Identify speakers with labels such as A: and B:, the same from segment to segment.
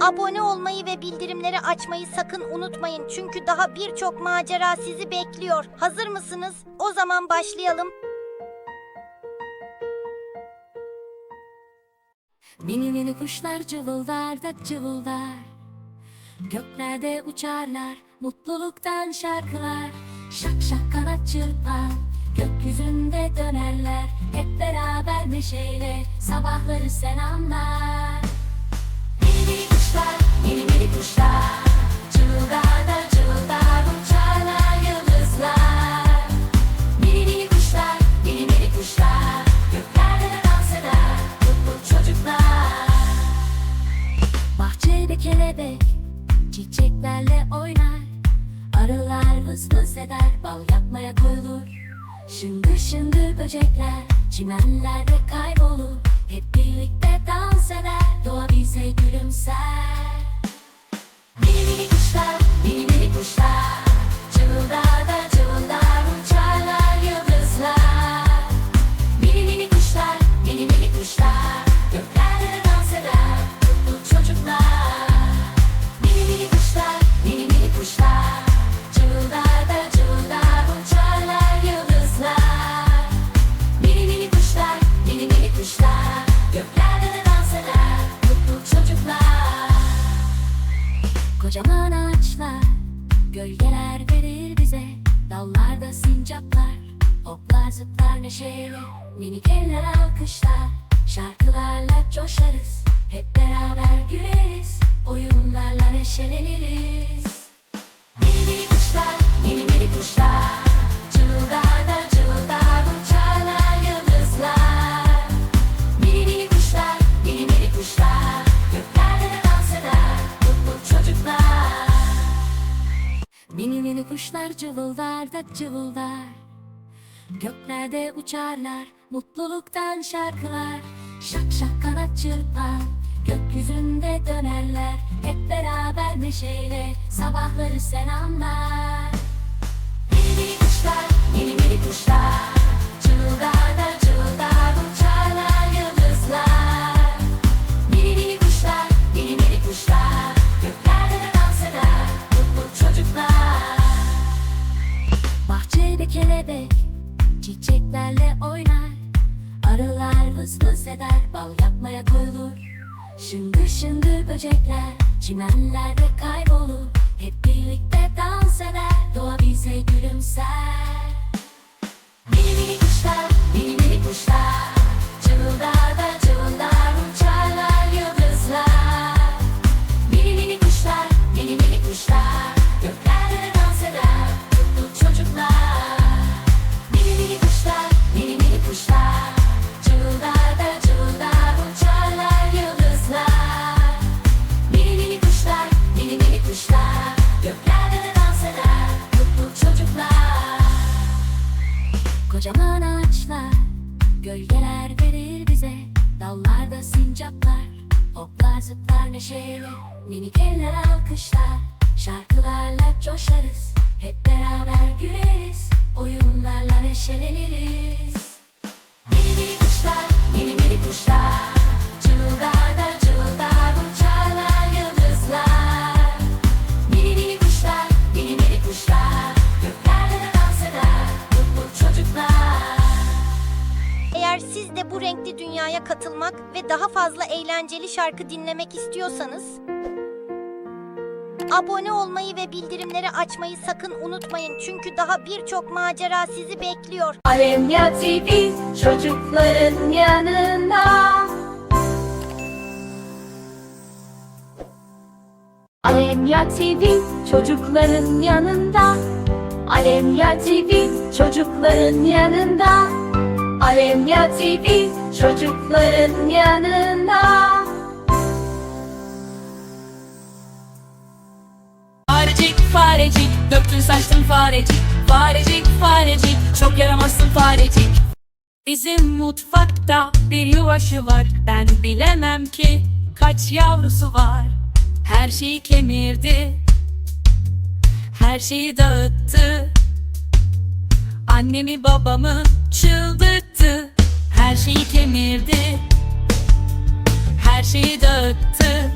A: abone olmayı ve bildirimleri açmayı sakın unutmayın çünkü daha birçok macera sizi bekliyor. Hazır mısınız? O zaman başlayalım.
B: Mini mini kuşlar cıvıldar da cıvıldar Göklerde uçarlar mutluluktan şarkılar Şak şak kanat çırpar Gökyüzünde dönerler Hep beraber neşeyle sabahları selamlar Mini mini kuşlar, mini mini kuşlar Cıvıldar da cıvıldar uçarlar Zıplar neşeyle Minik eller alkışlar. Şarkılarla coşarız. Hep beraber güleriz. Oyunlarla neşeleniriz. Mini mini kuşlar Mini mini kuşlar. Cıvıldar da Uçarlar yıldızlar. Mini mini kuşlar Mini mini kuşlar. Göklerde de dans eder Mutlu çocuklar. Mini mini kuşlar cıvıldar da cıvıldar Göklerde uçarlar mutluluktan şarkılar. Şak şak kanat çırpar Gökyüzünde dönerler. Hep beraber neşeyle Sabahları selamlar. Mini mini kuşlar, mini mini kuşlar. Cıvıldar da cıvıldar uçarlar yıldızlar. Mini mini kuşlar, mini mini kuşlar. Göklerde de dans eder mutlu çocuklar. Bahçede kelebek çiçeklerle oynar. Arılar vız vız eder bal yapmaya koyulur. Şıngır şıngır böcekler çimenlerde kaybolur. Hep birlikte dans eder doğa bize gülümser. Mini mini kuşlar, mini mini kuşlar Cıvıldar da neşeyle Minik eller alkışlar. Şarkılarla coşarız Hep beraber güleriz. Oyunlarla neşeleniriz
A: eğlenceli şarkı dinlemek istiyorsanız abone olmayı ve bildirimleri açmayı sakın unutmayın. Çünkü daha birçok macera sizi bekliyor.
C: Alemya TV çocukların yanında. Alemya TV çocukların yanında. Alemya TV çocukların yanında. Alemya TV çocukların yanında
D: Haydi
C: Farecik farecik döktün saçtın farecik. Farecik farecik çok yaramazsın farecik. Bizim mutfakta bir yuvaşı var. Ben bilemem ki kaç yavrusu var. Her şeyi kemirdi Her şeyi dağıttı. Annemi babamı çıldırttı Her şeyi kemirdi Her şeyi dağıttı.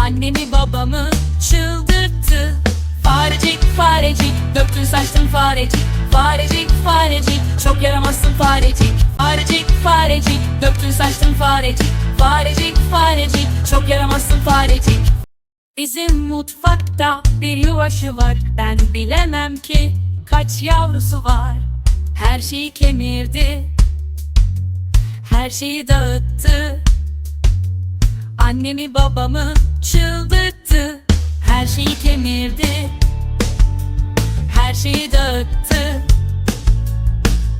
C: Annemi babamı çıldırttı. Farecik farecik döktün saçtın farecik. Farecik farecik çok yaramazsın farecik. Farecik farecik döktün saçtın farecik. Farecik farecik çok yaramazsın farecik. Bizim mutfakta bir yuvaşı var. Ben bilemem ki kaç yavrusu var. Her şeyi kemirdi Her şeyi dağıttı. Annemi babamı çıldırttı. Her şeyi kemirdi. Her şeyi dağıttı.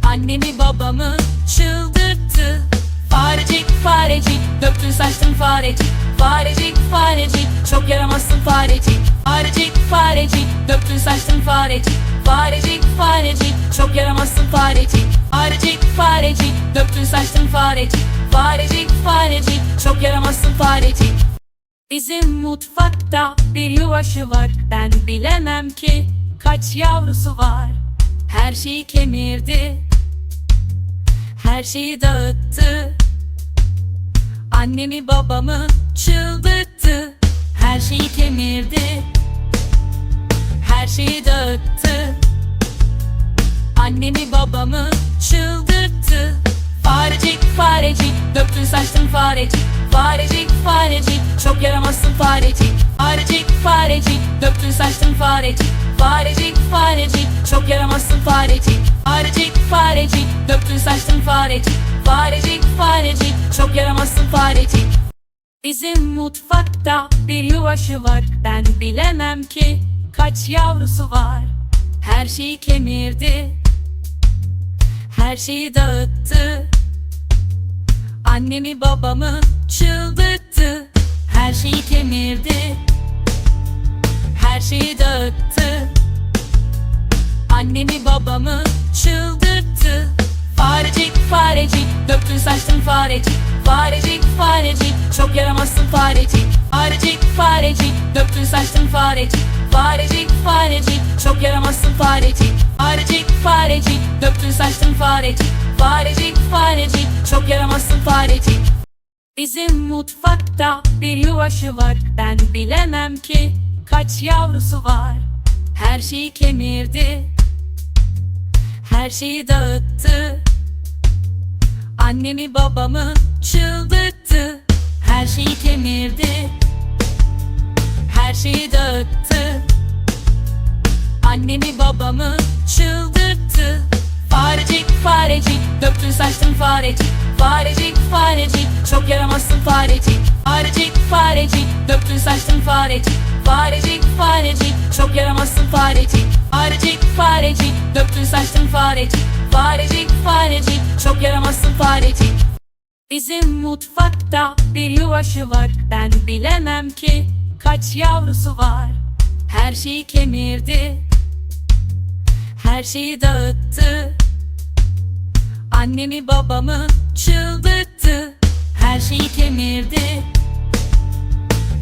C: Annemi babamı çıldırttı. Farecik farecik döktün saçtın farecik. Farecik farecik çok yaramazsın farecik. Farecik farecik döktün saçtın farecik Farecik farecik çok yaramazsın farecik. Farecik farecik döktün saçtın farecik. Farecik farecik çok yaramazsın farecik. Bizim mutfakta bir yuvaşı var. Ben bilemem ki kaç yavrusu var. Her şeyi kemirdi Her şeyi dağıttı. Annemi babamı çıldırttı farecik Farecik farecik. Çok yaramazsın farecik Farecik farecik. Döktün saçtın farecik Farecik farecik. Çok yaramazsın farecik Farecik farecik. Döktün saçtın farecik Farecik farecik. Çok yaramazsın farecik. Bizim mutfakta bir yuvaşı var. Ben bilemem ki kaç yavrusu var. Her şeyi kemirdi Her şeyi dağıttı Annemi babamı çıldırttı. Her şeyi kemirdi Her şeyi dağıttı. Annemi babamı çıldırttı. Farecik farecik döktün saçtın farecik. Farecik farecik çok yaramazsın farecik. Farecik farecik döktün saçtın farecik. Farecik farecik çok yaramazsın farecik. Farecik farecik döktün saçtın farecik Farecik farecik. Çok yaramazsın farecik. Bizim mutfakta bir yuvaşı var. Ben bilemem ki kaç yavrusu var. Her şeyi kemirdi. Her şeyi dağıttı. Annemi babamı çıldırttı. Her şeyi kemirdi. Her şeyi dağıttı. Annemi babamı çıldırttı Farecik farecik. Döktün saçtın farecik. Farecik farecik. Çok yaramazsın farecik. Farecik farecik. Döktün saçtın farecik. Farecik farecik. Çok yaramazsın farecik. Farecik farecik. Döktün saçtın farecik. Farecik farecik. Çok yaramazsın farecik. Bizim mutfakta bir yuvaşı var. Ben bilemem ki kaç yavrusu var. Her şeyi kemirdi. Her şeyi dağıttı Annemi babamı çıldırttı. Her şeyi kemirdi.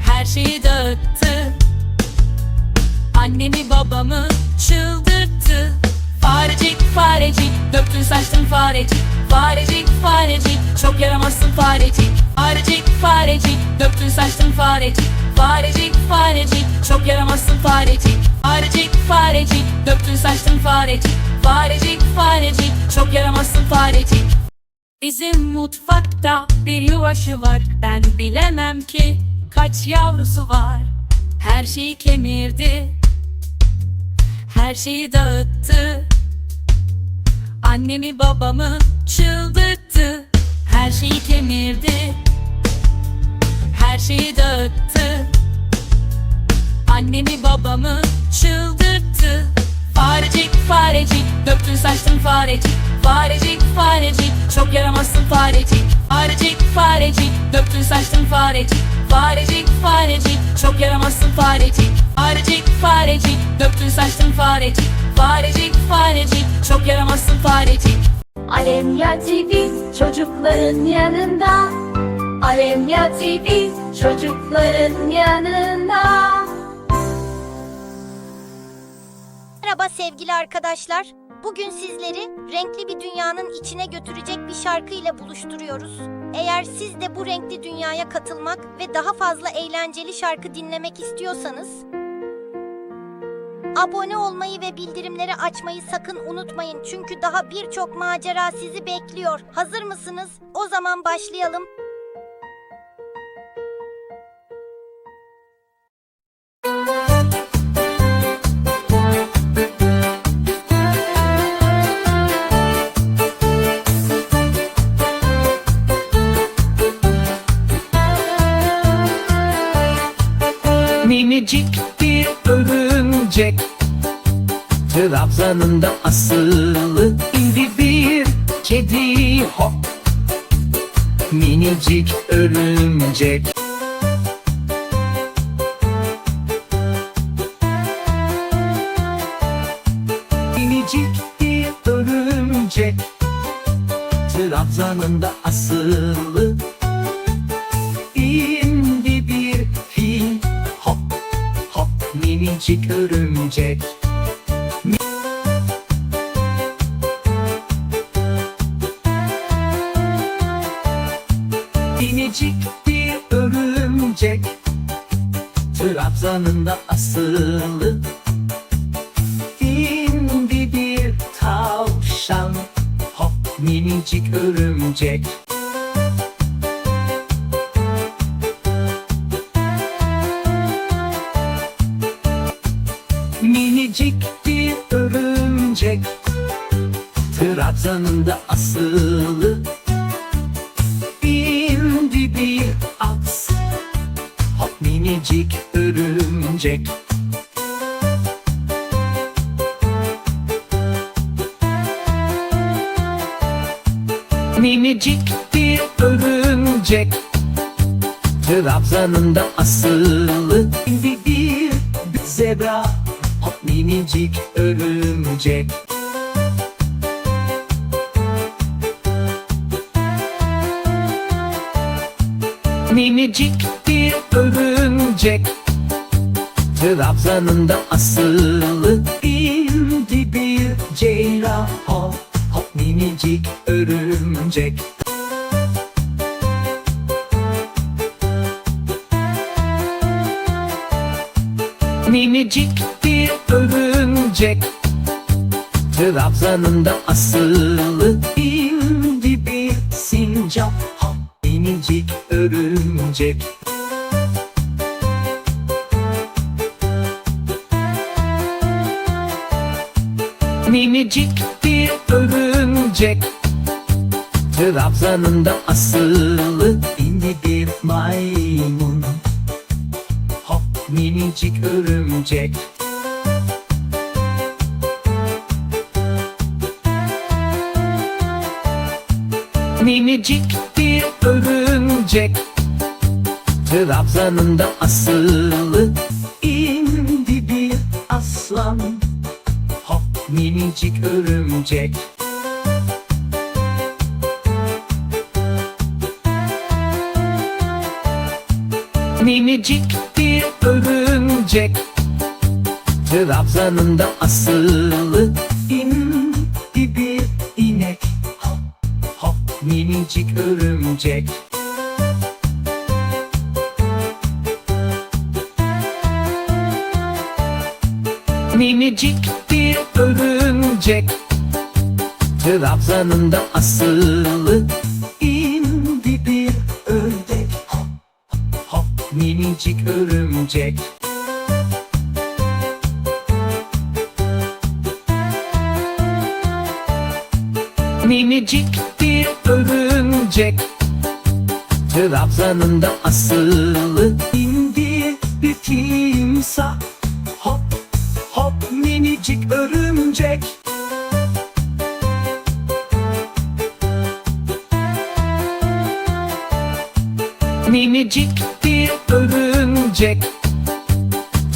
C: Her şeyi dağıttı. Annemi babamı çıldırttı. Farecik farecik döktün saçtın farecik. Farecik farecik çok yaramazsın farecik. Farecik farecik döktün saçtın farecik. Farecik farecik çok yaramazsın farecik. Farecik farecik döktün saçtın farecik Farecik farecik çok yaramazsın farecik. Bizim mutfakta bir yuvaşı var. Ben bilemem ki kaç yavrusu var. Her şeyi kemirdi Her şeyi dağıttı. Annemi babamı çıldırttı. Her şeyi kemirdi Her şeyi dağıttı. Annemi babamı çıldırttı farecik Farecik farecik. Çok yaramazsın farecik Farecik farecik. Döktün saçtın farecik Farecik farecik. Çok yaramazsın farecik Farecik farecik. Döktün saçtın farecik Farecik farecik. Çok yaramazsın farecik.
B: Alemya TV çocukların yanında. Alemya TV çocukların yanında.
A: Merhaba sevgili arkadaşlar. Bugün sizleri renkli bir dünyanın içine götürecek bir şarkı ile buluşturuyoruz. Eğer siz de bu renkli dünyaya katılmak ve daha fazla eğlenceli şarkı dinlemek istiyorsanız abone olmayı ve bildirimleri açmayı sakın unutmayın. Çünkü daha birçok macera sizi bekliyor. Hazır mısınız? O zaman başlayalım.
D: Minicik bir örümcek. Trabzanında asılı indi bir kedi hop. Minicik örümcek. Minicik bir örümcek. Trabzanında asılı minicik örümcek. Minicik bir örümcek. Trabzanında asılı. İndi bir tavşan. Hop minicik örümcek Trabzanında asılı. İndi bir at. Hop minicik örümcek. Minicik bir örümcek. Trabzanında asılı. İndi bir zebra. Hop minicik örümcek Minicik bir örümcek. Trabzanında asılı indi bir ceylan Hop hop minicik örümcek. Minicik bir örümcek. Trabzanında asılı Trabzanında asılı indi bir maymun. Hop minicik örümcek. Minicik bir örümcek. Trabzanında asılı indi bir aslan. Hop minicik örümcek Minicik bir örümcek. Trabzanında asılı indi bir inek. Hop hop minicik örümcek. Minicik bir örümcek. Trabzanında asılı minicik örümcek. Minicik bir örümcek. Trabzanında asılı indi örümcek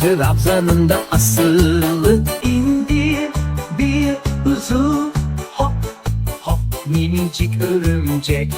D: Trabzanında asılı indi bir uzun hop hop minicik örümcek